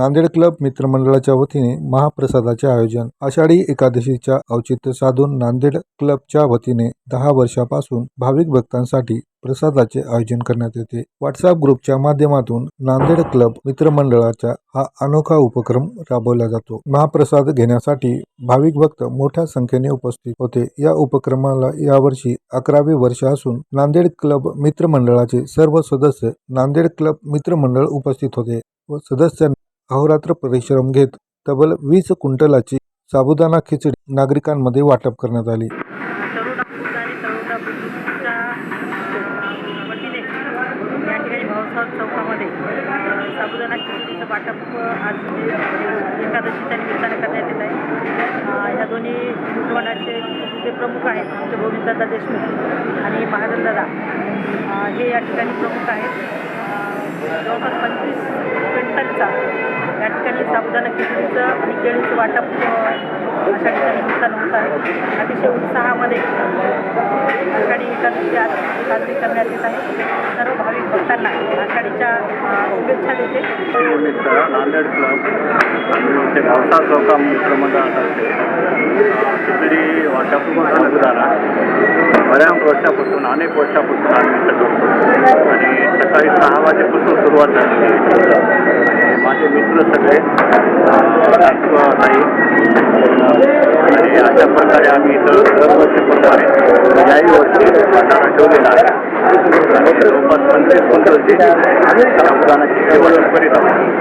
Nanded club मित्रमंडळाच्या वतीने महाप्रसादाचे आयोजन. आषाढी एकादशीच्या औचित्य साधून नांदेड क्लबच्या वतीने दहा वर्षापासून भाविक भक्तांसाठी प्रसादाचे आयोजन करण्यात येते. व्हॉट्सअप ग्रुपच्या माध्यमातून नांदेड क्लब मित्रमंडळाचा हा अनोखा उपक्रम राबवला जातो. महाप्रसाद घेण्यासाठी भाविक भक्त मोठ्या संख्येने उपस्थित होते. या उपक्रमाला यावर्षी अकरावे वर्ष असून नांदेड क्लब मित्रमंडळाचे सर्व सदस्य नांदेड क्लब मित्रमंडळ उपस्थित होते व सदस्यांनी अहोरात्र परिश्रम घेत तब्बल वीस क्विंटलाची साबुदाणा खिचडी नागरिकांमध्ये वाटप करण्यात आली. या चौकामध्ये साबुदाणा खिचडीचं वाटप आज एकादशीच्या करण्यात येत आहे ह्या दोन्ही मंडळाचे जे प्रमुख आहेत आमचे गोविंददादा देशमुख आणि महाजनदादा हे या ठिकाणी प्रमुख आहेत. जवळपास पंचवीस क्विंटलचा या ठिकाणी साबुदाणा खिचडीचं आणि केळीचं वाटप अशा ठिकाणी निमित्तानं होत आहे अतिशय उत्साहामध्ये आषाढी एकादशी आज साजरी करण्यात येत आहे. सर्व भाविक भक्तांना आषाढीच्या शुभेच्छा देते. नांदेड क्लब ते भावसा चौका खिचडी वाटप साबुदाणा बऱ्याच वर्षापासून अनेक वर्षापासून आम्ही करतो. आणि सकाळी सहा वाजेपासून सुरुवात झालेली मित्र सगळे अं, ताई आणि अशा प्रकारे आम्ही इथं दरवर्षीप्रमाणे याही वर्षी भंडारा ठेवलेला आहे आणि जवळपास पंचवीस क्विंटलची साबुदाणा खिचडी वाटप करीत आहोत